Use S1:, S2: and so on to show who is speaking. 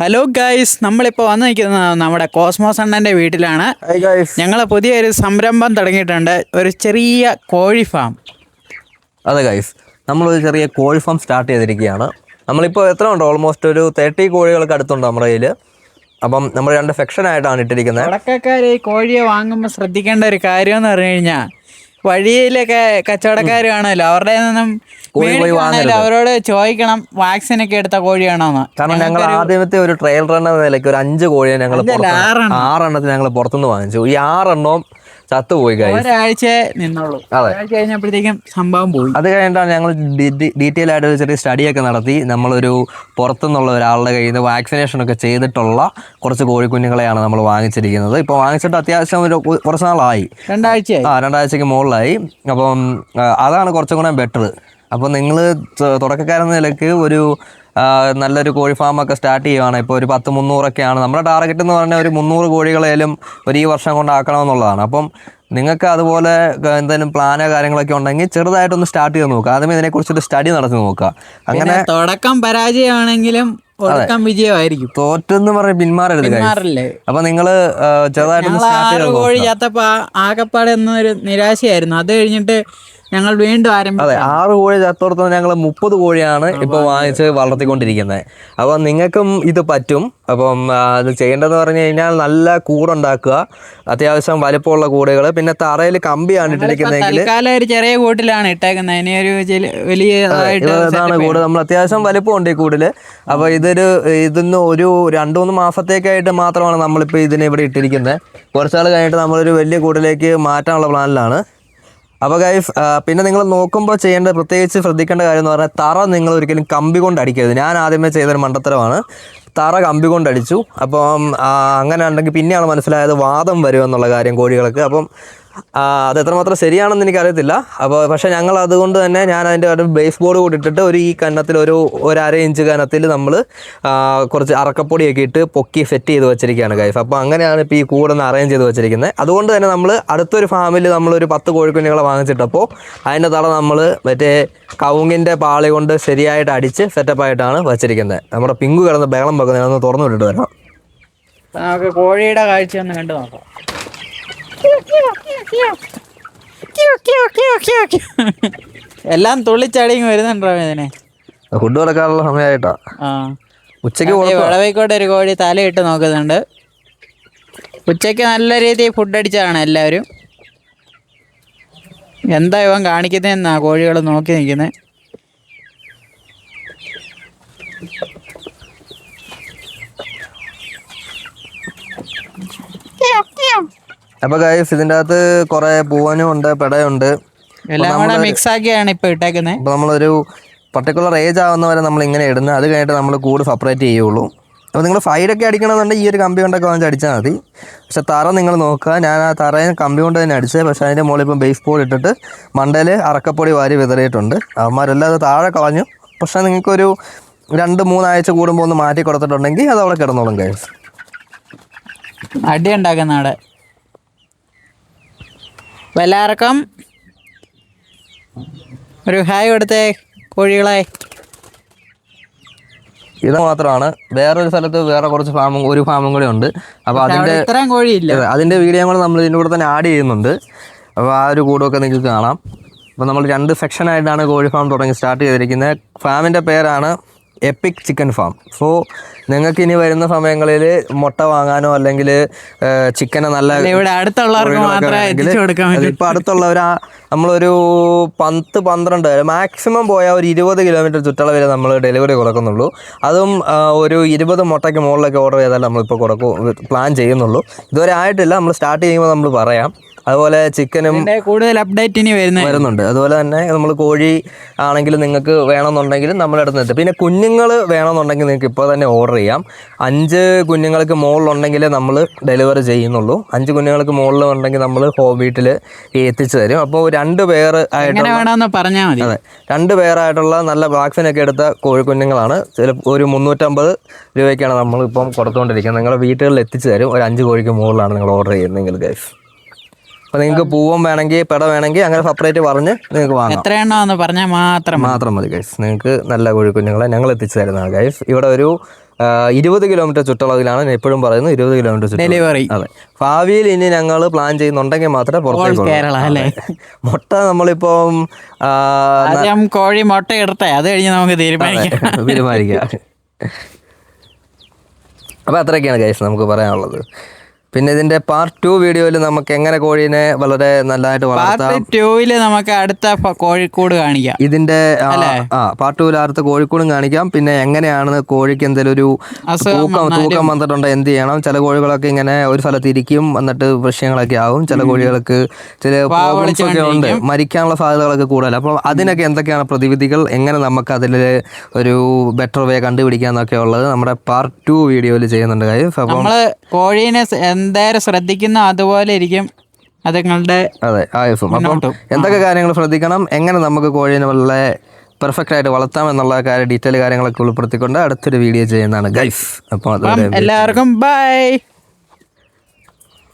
S1: Hello guys നമ്മളിപ്പോൾ വന്നു നിൽക്കുന്നത് നമ്മുടെ കോസ്മോസ് അണ്ണന്റെ വീട്ടിലാണ്. ഞങ്ങൾ പുതിയൊരു സംരംഭം തുടങ്ങിയിട്ടുണ്ട്. ഒരു ചെറിയ കോഴി ഫാം.
S2: അതെ ഗൈസ് നമ്മളൊരു ചെറിയ കോഴി ഫാം സ്റ്റാർട്ട് ചെയ്തിരിക്കുകയാണ്. നമ്മളിപ്പോൾ എത്ര ഉണ്ട്? ഓൾമോസ്റ്റ് ഒരു തേർട്ടി കോഴികൾക്ക് അടുത്തുണ്ട് നമ്മുടെ കയ്യിൽ അപ്പം നമ്മൾ രണ്ട് ഫെക്ഷൻ ആയിട്ടാണ് ഇട്ടിരിക്കുന്നത്.
S1: തുടക്കക്കാർ ഈ കോഴിയെ വാങ്ങുമ്പോൾ ശ്രദ്ധിക്കേണ്ട ഒരു കാര്യം എന്ന് പറഞ്ഞു കഴിഞ്ഞാൽ വഴിയിലൊക്കെ കച്ചവടക്കാർ കാണുമല്ലോ അവരുടെ നിന്നും
S2: കോഴി പോയി
S1: അവരോട് ചോദിക്കണം വാക്സിൻ ഒക്കെ എടുത്ത കോഴിയാണോന്ന്.
S2: കാരണം ഞങ്ങൾ ആദ്യമത്തെ ഒരു ട്രയൽ റൺ എന്ന നിലയ്ക്ക് ഒരു അഞ്ച് കോഴിയെ ഞങ്ങൾ. ആറെണ്ണത്തിന് ഞങ്ങൾ പുറത്തുനിന്ന് വാങ്ങിച്ചു. ഈ ആറെണ്ണവും ചത്തുപോയി
S1: ഒരാഴ്ച നിന്നുള്ളൂ.
S2: അതെ.
S1: ഒരാഴ്ച കഴിഞ്ഞപ്പോഴത്തേക്കും സംഭവം പോയി.
S2: അത് കഴിഞ്ഞിട്ടാണ് ഞങ്ങൾ ഡീറ്റെയിൽ ആയിട്ട് ഒരു ചെറിയ സ്റ്റഡിയൊക്കെ നടത്തി. നമ്മളൊരു പുറത്തുനിന്നുള്ള ഒരാളുടെ കയ്യിൽ നിന്ന് വാക്സിനേഷൻ ഒക്കെ ചെയ്തിട്ടുള്ള കുറച്ച് കോഴിക്കുഞ്ഞുങ്ങളെയാണ് നമ്മൾ വാങ്ങിച്ചിരിക്കുന്നത്. ഇപ്പോൾ വാങ്ങിച്ചിട്ട് അത്യാവശ്യം ഒരു കുറച്ച് നാളായി.
S1: രണ്ടാഴ്ച
S2: ആ രണ്ടാഴ്ചക്ക് മുകളിലായി. അപ്പം അതാണ് കുറച്ചും കൂടെ ബെറ്റർ അപ്പോൾ നിങ്ങൾ തുടക്കക്കാരെന്ന നിലയ്ക്ക് ഒരു നല്ലൊരു കോഴി ഫാമൊക്കെ സ്റ്റാർട്ട് ചെയ്യുവാണ്. ഇപ്പോൾ ഒരു പത്ത് മുന്നൂറൊക്കെയാണ്. നമ്മുടെ ടാർഗറ്റ് എന്ന് പറഞ്ഞാൽ ഒരു മുന്നൂറ് കോഴികളേലും ഒരു ഈ വർഷം കൊണ്ട് ആക്കണമെന്നുള്ളതാണ്. അപ്പം നിങ്ങൾക്ക് അതുപോലെ എന്തെങ്കിലും പ്ലാനോ കാര്യങ്ങളൊക്കെ ഉണ്ടെങ്കിൽ ചെറുതായിട്ടൊന്ന് സ്റ്റാർട്ട് ചെയ്ത് നോക്കുക ആദ്യമേ ഇതിനെക്കുറിച്ചൊരു സ്റ്റഡി നടത്തി നോക്കുക അങ്ങനെ
S1: തുടക്കം പരാജയമാണെങ്കിലും വിജയമായിരിക്കും.
S2: തോറ്റെന്ന് പറഞ്ഞ് പിന്മാറരുത്
S1: മാറില്ലേ
S2: നിങ്ങൾ ചെറുതായിട്ടൊന്ന്
S1: കോഴി ചത്തപ്പോ ആകപ്പാടെ എന്നൊരു നിരാശയായിരുന്നു. അത് കഴിഞ്ഞിട്ട് ഞങ്ങൾ വീണ്ടും ആരംഭിച്ചു
S2: അതെ ആറ് കോഴി ചത്തോടത്ത് ഞങ്ങൾ മുപ്പത് കോഴിയാണ് ഇപ്പൊ വാങ്ങിച്ച് വളർത്തിക്കൊണ്ടിരിക്കുന്നത്. അപ്പൊ നിങ്ങൾക്കും ഇത് പറ്റും. അപ്പം ആ, അത് ചെയ്യേണ്ടതെന്ന് പറഞ്ഞു കഴിഞ്ഞാൽ നല്ല കൂടുണ്ടാക്കുക. അത്യാവശ്യം വലിപ്പമുള്ള കൂടുകൾ പിന്നെ തറയിൽ കമ്പിയാണ് ഇട്ടിരിക്കുന്നതെങ്കിൽ
S1: തൽക്കാലം ഒരു ചെറിയ കൂട്ടിലാണ് ഇട്ടേക്കുന്നത്. ഇനി ഒരു ചില- വലിയതായിട്ട്
S2: ഇതാണ് കൂട്. നമ്മൾ അത്യാവശ്യം വലിപ്പമുണ്ട് ഈ കൂടുതൽ അപ്പൊ ഇതൊരു ഇതിന്ന് ഒരു രണ്ട് മൂന്ന് മാസത്തേക്കായിട്ട് മാത്രമാണ് നമ്മളിപ്പോൾ ഇതിനെ ഇവിടെ ഇട്ടിരിക്കുന്നത്. കുറച്ചാൾ കഴിഞ്ഞിട്ട് നമ്മളൊരു വലിയ കൂടിലേക്ക് മാറ്റാനുള്ള പ്ലാനിലാണ്. അപ്പോൾ ഗൈസ് പിന്നെ നിങ്ങൾ നോക്കുമ്പോൾ ചെയ്യേണ്ട പ്രത്യേകിച്ച് ശ്രദ്ധിക്കേണ്ട കാര്യം എന്ന് പറഞ്ഞാൽ തറ നിങ്ങൾ ഒരിക്കലും കമ്പി കൊണ്ട് അടിക്കരുത്. ഞാൻ ആദ്യമേ ചെയ്തൊരു മണ്ടത്തരമാണ്. തറ കമ്പി കൊണ്ട് അടിച്ചു. അപ്പം അങ്ങനെ ഉണ്ടെങ്കിൽ പിന്നെയാണ് മനസ്സിലായത് വാദം വരുമെന്നുള്ള കാര്യം കോഴികൾക്ക്. അപ്പം അത് എത്രമാത്രം ശരിയാണെന്ന് എനിക്കറിയത്തില്ല. അപ്പോൾ പക്ഷേ ഞങ്ങൾ അതുകൊണ്ട് തന്നെ ഞാൻ അതിന്റെ ഒരു ബേസ് ബോർഡ് കൂടി ഒരു ഈ കന്നത്തിൽ ഒരു ഒരു അര ഇഞ്ച് കനത്തിൽ നമ്മൾ കുറച്ച് അറക്കപ്പൊടിയൊക്കെ ഇട്ട് പൊക്കി സെറ്റ് ചെയ്ത് വെച്ചിരിക്കുകയാണ് ഗൈസ് അപ്പോൾ അങ്ങനെയാണ് ഇപ്പോൾ ഈ കൂടൊന്ന് അറേഞ്ച് ചെയ്ത് വെച്ചിരിക്കുന്നത്. അതുകൊണ്ട് തന്നെ നമ്മൾ അടുത്തൊരു ഫാമിൽ ഒരു പത്ത് കോഴിക്കുഞ്ഞുങ്ങളെ വാങ്ങിച്ചിട്ടപ്പോൾ അതിന്റെ തട നമ്മൾ മറ്റേ കവുങ്ങിന്റെ പാളി കൊണ്ട് ശരിയായിട്ട് അടിച്ച് സെറ്റപ്പായിട്ടാണ് വെച്ചിരിക്കുന്നത്. നമ്മുടെ പിങ്കു കിടന്ന് ബഹളം വെക്കുന്നതിനൊന്ന് തുറന്നു വിട്ടിട്ട് വരാം.
S1: കോഴിയുടെ കാഴ്ച ഒന്ന് കണ്ടു നോക്കാം. എല്ലാം തുള്ളിച്ചടിയും വരുന്നുണ്ടോ ഇതിനെ?
S2: ഫുഡ് കൊടുക്കാനുള്ള സമയമായിട്ടാ. ഉച്ചയ്ക്ക്
S1: വിളവിക്കോട്ടെ ഒരു കോഴി തലയിട്ട് നോക്കുന്നുണ്ട്. ഉച്ചയ്ക്ക് നല്ല രീതിയിൽ ഫുഡ് അടിച്ചതാണ് എല്ലാവരും. എന്താ ഇവൻ കാണിക്കുന്നതെന്നാ കോഴികൾ നോക്കി നിൽക്കുന്നത്
S2: അപ്പോൾ ഗൈസ് ഇതിന്റെ അകത്ത് കുറേ പൂവനും ഉണ്ട് പെടയുണ്ട്.
S1: എല്ലാം കൂടെ മിക്സ് ആക്കിയാണ് ഇപ്പൊ ഇട്ടേക്കുന്നത്
S2: അപ്പോൾ നമ്മളൊരു പർട്ടിക്കുലർ ഏജ് ആവുന്നവരെ നമ്മൾ ഇങ്ങനെ ഇടുന്നത് അത് കഴിഞ്ഞിട്ട് നമ്മൾ കൂട് സെപ്പറേറ്റ് ചെയ്യുള്ളൂ. അപ്പോൾ നിങ്ങൾ ഫൈഡൊക്കെ അടിക്കണമെന്നുണ്ടെങ്കിൽ ഈ ഒരു കമ്പി കൊണ്ടൊക്കെ വാങ്ങിച്ച് അടിച്ചാൽ മതി. പക്ഷെ തറ നിങ്ങൾ നോക്കുക. ഞാൻ ആ തറയും കമ്പി കൊണ്ട് തന്നെ അടിച്ചത് പക്ഷേ അതിന്റെ മുകളിൽ ഇപ്പം ബേസ് ബോൾ ഇട്ടിട്ട് മണ്ടയിൽ അറക്കപ്പൊടി വാരി വിതറിയിട്ടുണ്ട്. അവന്മാരെല്ലാം അത് താഴെ കളഞ്ഞു. പക്ഷേ നിങ്ങൾക്കൊരു രണ്ട് മൂന്നാഴ്ച കൂടുമ്പോൾ ഒന്ന് മാറ്റി കൊടുത്തിട്ടുണ്ടെങ്കിൽ അത് അവിടെ കിടന്നോളും കഴിയും
S1: അടി ഉണ്ടാക്കുന്ന അവിടെ അപ്പൊ എല്ലാവർക്കും ഒരു ഹായ് കൊടുത്തേ കോഴികളെ.
S2: ഇത് മാത്രമാണ്. വേറൊരു സ്ഥലത്ത് വേറെ കുറച്ച് ഫാമും ഒരു ഫാമും കൂടെ ഉണ്ട്. അപ്പോൾ അതിന്റെ
S1: ഇത്രയും കോഴിയില്ല.
S2: അതെ, അതിന്റെ വീഡിയോ കൂടെ നമ്മൾ ഇതിന്റെ കൂടെ തന്നെ ആഡ് ചെയ്യുന്നുണ്ട്. അപ്പോൾ ആ ഒരു കൂടൊക്കെ നിങ്ങൾക്ക് കാണാം. അപ്പോൾ നമ്മൾ രണ്ട് സെക്ഷനായിട്ടാണ് കോഴി ഫാം തുടങ്ങി സ്റ്റാർട്ട് ചെയ്തിരിക്കുന്നത്. ഫാമിന്റെ പേരാണ് എപ്പിക് ചിക്കൻ ഫാം സോ നിങ്ങൾക്ക് ഇനി വരുന്ന സമയങ്ങളിൽ മുട്ട വാങ്ങാനോ അല്ലെങ്കിൽ ചിക്കനെ നല്ല
S1: ഇവിടെ അടുത്തുള്ളവർക്ക് മാത്രമേ
S2: അതിപ്പോൾ അടുത്തുള്ളവർ നമ്മളൊരു പത്ത് പന്ത്രണ്ട് മാക്സിമം പോയാൽ ഒരു ഇരുപത് കിലോമീറ്റർ ചുറ്റളവിൽ നമ്മൾ ഡെലിവറി കൊടുക്കുന്നുള്ളൂ. അതും ഒരു ഇരുപത് മുട്ടയ്ക്ക് മുകളിലൊക്കെ ഓർഡർ ചെയ്താൽ നമ്മളിപ്പോൾ കൊടുക്കും പ്ലാൻ ചെയ്യുന്നുള്ളൂ. ഇതുവരെ ആയിട്ടില്ല നമ്മൾ സ്റ്റാർട്ട് ചെയ്യുമ്പോൾ നമ്മൾ പറയാം. അതുപോലെ ചിക്കനും
S1: കൂടുതൽ അപ്ഡേറ്റ് ഇനി വരുന്നത്
S2: വരുന്നുണ്ട്. അതുപോലെ തന്നെ നമ്മൾ കോഴി ആണെങ്കിലും നിങ്ങൾക്ക് വേണമെന്നുണ്ടെങ്കിൽ നമ്മുടെ അടുത്ത് എത്തും. പിന്നെ കുഞ്ഞുങ്ങൾ വേണമെന്നുണ്ടെങ്കിൽ നിങ്ങൾക്ക് ഇപ്പോൾ തന്നെ ഓർഡർ ചെയ്യാം. അഞ്ച് കുഞ്ഞുങ്ങൾക്ക് മുകളിലുണ്ടെങ്കിൽ നമ്മൾ ഡെലിവറി ചെയ്യുന്നുള്ളൂ. അഞ്ച് കുഞ്ഞുങ്ങൾക്ക് മുകളിൽ ഉണ്ടെങ്കിൽ നമ്മൾ ഹോം വീട്ടിൽ എത്തിച്ചു തരും. അപ്പോൾ രണ്ട് പേർ ആയിട്ട്
S1: പറഞ്ഞാൽ മതി.
S2: അതെ. രണ്ട് പേരായിട്ടുള്ള നല്ല വാക്സിനൊക്കെ എടുത്ത കോഴിക്കുഞ്ഞുങ്ങളാണ് ചില ഒരു മുന്നൂറ്റമ്പത് രൂപയ്ക്കാണ് നമ്മളിപ്പം കൊടുത്തുകൊണ്ടിരിക്കുന്നത് നിങ്ങളുടെ വീട്ടുകളിൽ എത്തിച്ചു തരും. ഒരു അഞ്ച് കോഴിക്ക് മുകളിലാണ് നിങ്ങൾ ഓർഡർ ചെയ്യുന്നതെങ്കിൽ ഗൈസ് അപ്പോൾ നിങ്ങൾക്ക് പൂവം വേണമെങ്കിൽ പെട വേണമെങ്കിൽ അങ്ങനെ സെപ്പറേറ്റ് പറഞ്ഞ് നിങ്ങൾക്ക് വാങ്ങാം.
S1: എത്ര എണ്ണമെന്ന് പറഞ്ഞാൽ മാത്രം
S2: മാത്രം മതി ഗൈസ് നിങ്ങൾക്ക് നല്ല കോഴിക്കുഞ്ഞുങ്ങളെ ഞങ്ങൾ എത്തിച്ചു തരുന്നതാണ് ഗൈസ് ഇവിടെ ഒരു ഇരുപത് കിലോമീറ്റർ ചുറ്റളവിലാണ് ഞാൻ എപ്പോഴും പറയുന്നത് ഇരുപത് കിലോമീറ്റർ
S1: ഡെലിവറി
S2: അതെ. ഭാവിയിൽ ഇനി ഞങ്ങൾ പ്ലാൻ ചെയ്യുന്നുണ്ടെങ്കിൽ മാത്രമേ പുറത്തേക്ക്
S1: കേരള അല്ലേ?
S2: മുട്ട നമ്മളിപ്പം
S1: കോഴി മുട്ട എടുത്തേ അത് കഴിഞ്ഞ് നമുക്ക് തീരുമാനിക്കാം.
S2: തീരുമാനിക്കാം. അപ്പോൾ അത്രയൊക്കെയാണ് ഗൈസ് നമുക്ക് പറയാനുള്ളത്. പിന്നെ ഇതിന്റെ പാർട്ട് ടു വീഡിയോയിൽ നമുക്ക് എങ്ങനെ കോഴീനെ വളരെ നല്ലതായിട്ട് വളർത്താം?
S1: ടൂവിൽ നമുക്ക് അടുത്ത ഫ- കോഴിക്കോട് കാണിക്കാം.
S2: ഇതിന്റെ ആ, ആ പാർട്ട് അടുത്ത കോഴിക്കോടും കാണിക്കാം. പിന്നെ എങ്ങനെയാണ് കോഴിക്ക് എന്തെങ്കിലും ഒരു
S1: അസുഖം
S2: തൂക്കം തൂക്കം വന്നിട്ടുണ്ട് എന്ത് ചെയ്യണം? ചില കോഴികളൊക്കെ ഇങ്ങനെ ഒരു സ്ഥലത്ത് ഇരിക്കും എന്നിട്ട് പ്രശ്നങ്ങളൊക്കെ ആവും. ചില കോഴികൾക്ക് ചില പ്രോബ്ലംസ് ഒക്കെ ഉണ്ട്. മരിക്കാനുള്ള സാധ്യതകളൊക്കെ കൂടുതൽ. അപ്പോൾ അതിനൊക്കെ എന്തൊക്കെയാണ് പ്രതിവിധികൾ? എങ്ങനെ നമുക്ക് അതിൽ ഒരു ബെറ്റർ വേ കണ്ടുപിടിക്കാന്നൊക്കെ ഉള്ളത് നമ്മുടെ പാർട്ട് ടു വീഡിയോയിൽ ചെയ്യുന്നുണ്ട് കാര്യം അപ്പം
S1: നമ്മൾ കോഴീനെ സ- എന്തായാലും ശ്രദ്ധിക്കുന്ന അതുപോലെ ഇരിക്കും അതുങ്ങളുടെ
S2: അതെ ആയുസും അപ്പം എന്തൊക്കെ കാര്യങ്ങൾ ശ്രദ്ധിക്കണം? എങ്ങനെ നമുക്ക് കോഴീനെ വളരെ പെർഫെക്റ്റ് ആയിട്ട് വളർത്താം എന്നുള്ള കാര്യം ഡീറ്റെയിൽ കാര്യങ്ങളൊക്കെ ഉൾപ്പെടുത്തിക്കൊണ്ട് അടുത്തൊരു വീഡിയോ ചെയ്യുന്നതാണ് ഗൈഫ് അപ്പോൾ
S1: എല്ലാവർക്കും ബൈ